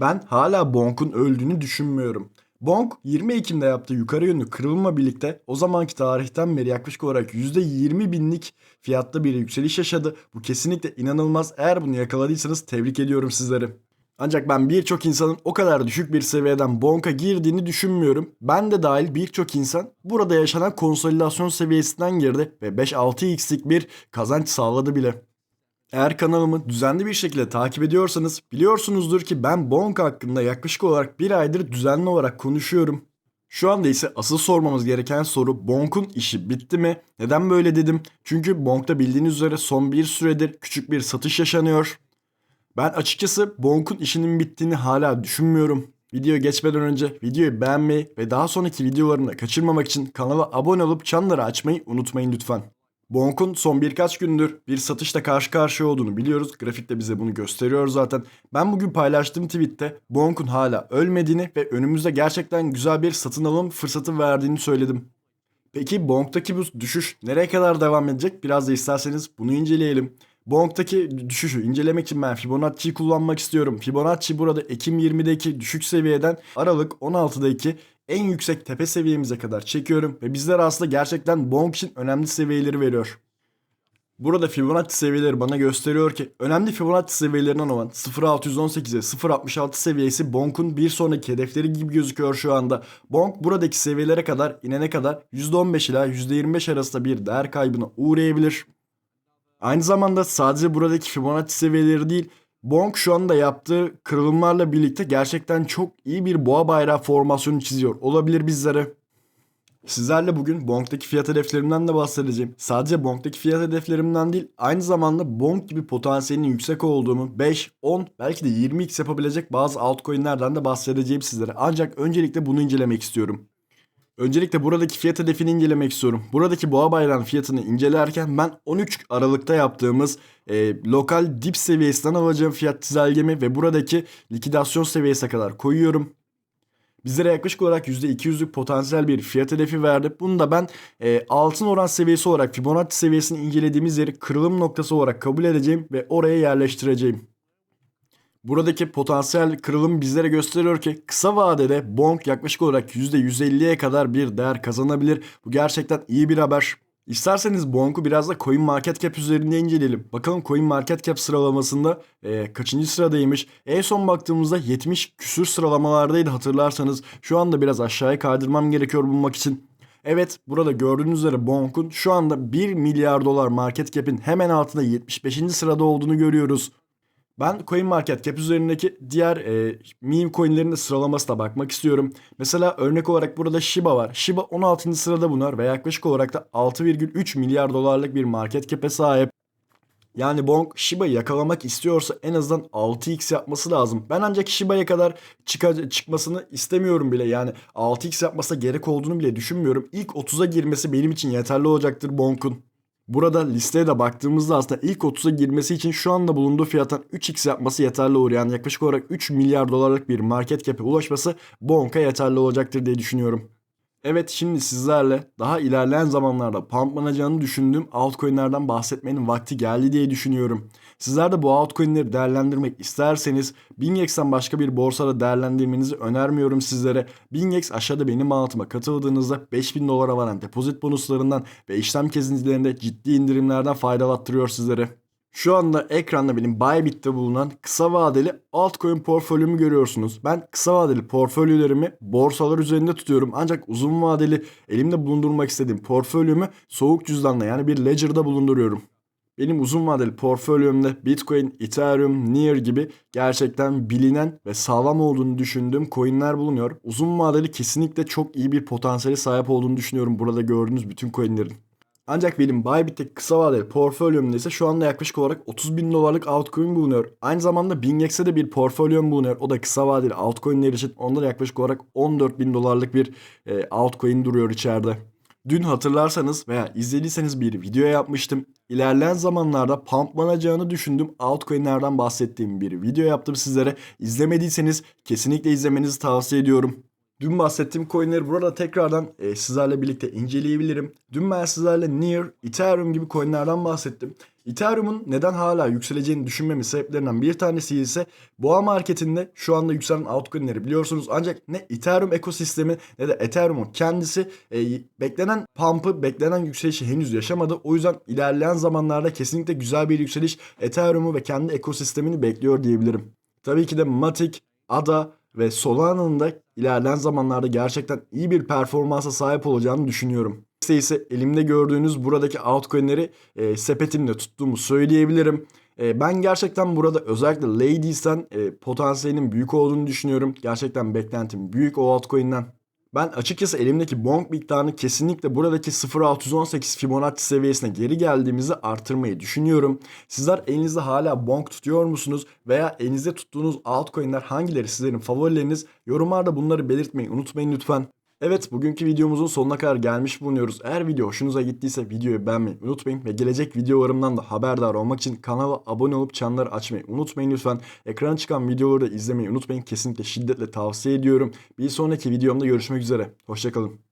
Ben hala Bonk'un öldüğünü düşünmüyorum. Bonk 20 Ekim'de yaptığı yukarı yönlü kırılımla birlikte o zamanki tarihten beri yaklaşık olarak %20 binlik fiyatta bir yükseliş yaşadı. Bu kesinlikle inanılmaz. Eğer bunu yakaladıysanız tebrik ediyorum sizleri. Ancak ben birçok insanın o kadar düşük bir seviyeden Bonk'a girdiğini düşünmüyorum. Ben de dahil birçok insan burada yaşanan konsolidasyon seviyesinden girdi ve 5-6x'lik bir kazanç sağladı bile. Eğer kanalımı düzenli bir şekilde takip ediyorsanız biliyorsunuzdur ki ben Bonk hakkında yaklaşık olarak bir aydır düzenli olarak konuşuyorum. Şu anda ise asıl sormamız gereken soru Bonk'un işi bitti mi? Neden böyle dedim? Çünkü Bonk'ta bildiğiniz üzere son bir süredir küçük bir satış yaşanıyor. Ben açıkçası Bonk'un işinin bittiğini hala düşünmüyorum. Videoya geçmeden önce videoyu beğenmeyi ve daha sonraki videolarımı da kaçırmamak için kanala abone olup çanları açmayı unutmayın lütfen. Bonk'un son birkaç gündür bir satışla karşı karşıya olduğunu biliyoruz. Grafik de bize bunu gösteriyor zaten. Ben bugün paylaştığım tweette Bonk'un hala ölmediğini ve önümüzde gerçekten güzel bir satın alım fırsatı verdiğini söyledim. Peki Bonk'taki bu düşüş nereye kadar devam edecek? Biraz da isterseniz bunu inceleyelim. Bonk'taki düşüşü incelemek için ben Fibonacci'yi kullanmak istiyorum. Fibonacci burada Ekim 20'deki düşük seviyeden Aralık 16'daki en yüksek tepe seviyemize kadar çekiyorum ve bizler aslında gerçekten Bonk için önemli seviyeleri veriyor. Burada Fibonacci seviyeleri bana gösteriyor ki önemli Fibonacci seviyelerinden olan 0.618'e 0.66 seviyesi Bonk'un bir sonraki hedefleri gibi gözüküyor şu anda. Bonk buradaki seviyelere kadar inene kadar %15 ila %25 arasında bir değer kaybına uğrayabilir. Aynı zamanda sadece buradaki Fibonacci seviyeleri değil, Bonk şu anda yaptığı kırılımlarla birlikte gerçekten çok iyi bir boğa bayrağı formasyonu çiziyor. Olabilir bizlere. Sizlerle bugün Bonk'taki fiyat hedeflerimden de bahsedeceğim. Sadece Bonk'taki fiyat hedeflerimden değil, aynı zamanda Bonk gibi potansiyelinin yüksek olduğunu 5, 10, belki de 20x yapabilecek bazı altcoin'lerden de bahsedeceğim sizlere. Ancak öncelikle bunu incelemek istiyorum. Öncelikle buradaki fiyat hedefini incelemek istiyorum. Buradaki boğa bayrağının fiyatını incelerken ben 13 Aralık'ta yaptığımız e, lokal dip seviyesinden alacağım fiyat çizelgemi ve buradaki likidasyon seviyesine kadar koyuyorum. Bizlere yaklaşık olarak %200'lük potansiyel bir fiyat hedefi verdi. Bunu da ben e, altın oran seviyesi olarak Fibonacci seviyesini incelediğimiz yeri kırılım noktası olarak kabul edeceğim ve oraya yerleştireceğim. Buradaki potansiyel kırılım bizlere gösteriyor ki kısa vadede Bonk yaklaşık olarak %150'ye kadar bir değer kazanabilir. Bu gerçekten iyi bir haber. İsterseniz Bonk'u biraz da Coin Market Cap üzerinde inceleyelim. Bakalım Coin Market Cap sıralamasında e, kaçıncı sıradaymış. En son baktığımızda 70 küsür sıralamalardaydı hatırlarsanız. Şu anda biraz aşağıya kaydırmam gerekiyor bulmak için. Evet burada gördüğünüz üzere Bonk'un şu anda 1 milyar dolar market cap'in hemen altında 75. sırada olduğunu görüyoruz. Ben CoinMarketCap üzerindeki diğer e, meme coinlerin de sıralamasına bakmak istiyorum. Mesela örnek olarak burada Shiba var. Shiba 16. sırada bunlar ve yaklaşık olarak da 6,3 milyar dolarlık bir market cap'e sahip. Yani Bonk Shiba'yı yakalamak istiyorsa en azından 6x yapması lazım. Ben ancak Shiba'ya kadar çıka, çıkmasını istemiyorum bile. Yani 6x yapmasına gerek olduğunu bile düşünmüyorum. İlk 30'a girmesi benim için yeterli olacaktır Bonk'un. Burada listeye de baktığımızda aslında ilk 30'a girmesi için şu anda bulunduğu fiyattan 3x yapması yeterli olur. Yani yaklaşık olarak 3 milyar dolarlık bir market cap'e ulaşması Bonk'a yeterli olacaktır diye düşünüyorum. Evet şimdi sizlerle daha ilerleyen zamanlarda pumplanacağını düşündüğüm altcoin'lerden bahsetmenin vakti geldi diye düşünüyorum. Sizler de bu altcoin'leri değerlendirmek isterseniz BingX'ten başka bir borsada değerlendirmenizi önermiyorum sizlere. BingX aşağıda benim altıma katıldığınızda 5000 dolara varan depozit bonuslarından ve işlem kesintilerinde ciddi indirimlerden faydalattırıyor sizlere. Şu anda ekranda benim Bybit'te bulunan kısa vadeli altcoin portföyümü görüyorsunuz. Ben kısa vadeli portföylerimi borsalar üzerinde tutuyorum. Ancak uzun vadeli elimde bulundurmak istediğim portföyümü soğuk cüzdanla yani bir ledger'da bulunduruyorum. Benim uzun vadeli portföyümde Bitcoin, Ethereum, Near gibi gerçekten bilinen ve sağlam olduğunu düşündüğüm coinler bulunuyor. Uzun vadeli kesinlikle çok iyi bir potansiyeli sahip olduğunu düşünüyorum burada gördüğünüz bütün coinlerin. Ancak benim Bybit'teki kısa vadeli portföyümde ise şu anda yaklaşık olarak 30 bin dolarlık altcoin bulunuyor. Aynı zamanda BingX'e de bir portföyüm bulunuyor. O da kısa vadeli altcoin'ler için onda da yaklaşık olarak 14 bin dolarlık bir e, altcoin duruyor içeride. Dün hatırlarsanız veya izlediyseniz bir video yapmıştım. İlerleyen zamanlarda pumplanacağını düşündüğüm altcoin'lerden bahsettiğim bir video yaptım sizlere. İzlemediyseniz kesinlikle izlemenizi tavsiye ediyorum. Dün bahsettiğim coinleri burada tekrardan e, sizlerle birlikte inceleyebilirim. Dün ben sizlerle Near, Ethereum gibi coinlerden bahsettim. Ethereum'un neden hala yükseleceğini düşünmemin sebeplerinden bir tanesi ise boğa marketinde şu anda yükselen altcoin'leri biliyorsunuz. Ancak ne Ethereum ekosistemi ne de Ethereum'un kendisi e, beklenen pump'ı, beklenen yükselişi henüz yaşamadı. O yüzden ilerleyen zamanlarda kesinlikle güzel bir yükseliş Ethereum'u ve kendi ekosistemini bekliyor diyebilirim. Tabii ki de Matic, ADA ve Solana'nın da ilerleyen zamanlarda gerçekten iyi bir performansa sahip olacağını düşünüyorum. İşte ise elimde gördüğünüz buradaki altcoin'leri e, sepetimde tuttuğumu söyleyebilirim. E, ben gerçekten burada özellikle Ladies'ten e, potansiyelin büyük olduğunu düşünüyorum. Gerçekten beklentim büyük o altcoin'den. Ben açıkçası elimdeki bonk miktarını kesinlikle buradaki 0.618 Fibonacci seviyesine geri geldiğimizi artırmayı düşünüyorum. Sizler elinizde hala bonk tutuyor musunuz? Veya elinizde tuttuğunuz altcoin'ler hangileri sizlerin favorileriniz? Yorumlarda bunları belirtmeyi unutmayın lütfen. Evet bugünkü videomuzun sonuna kadar gelmiş bulunuyoruz. Eğer video hoşunuza gittiyse videoyu beğenmeyi unutmayın ve gelecek videolarımdan da haberdar olmak için kanala abone olup çanları açmayı unutmayın lütfen. Ekrana çıkan videoları da izlemeyi unutmayın. Kesinlikle şiddetle tavsiye ediyorum. Bir sonraki videomda görüşmek üzere. Hoşçakalın.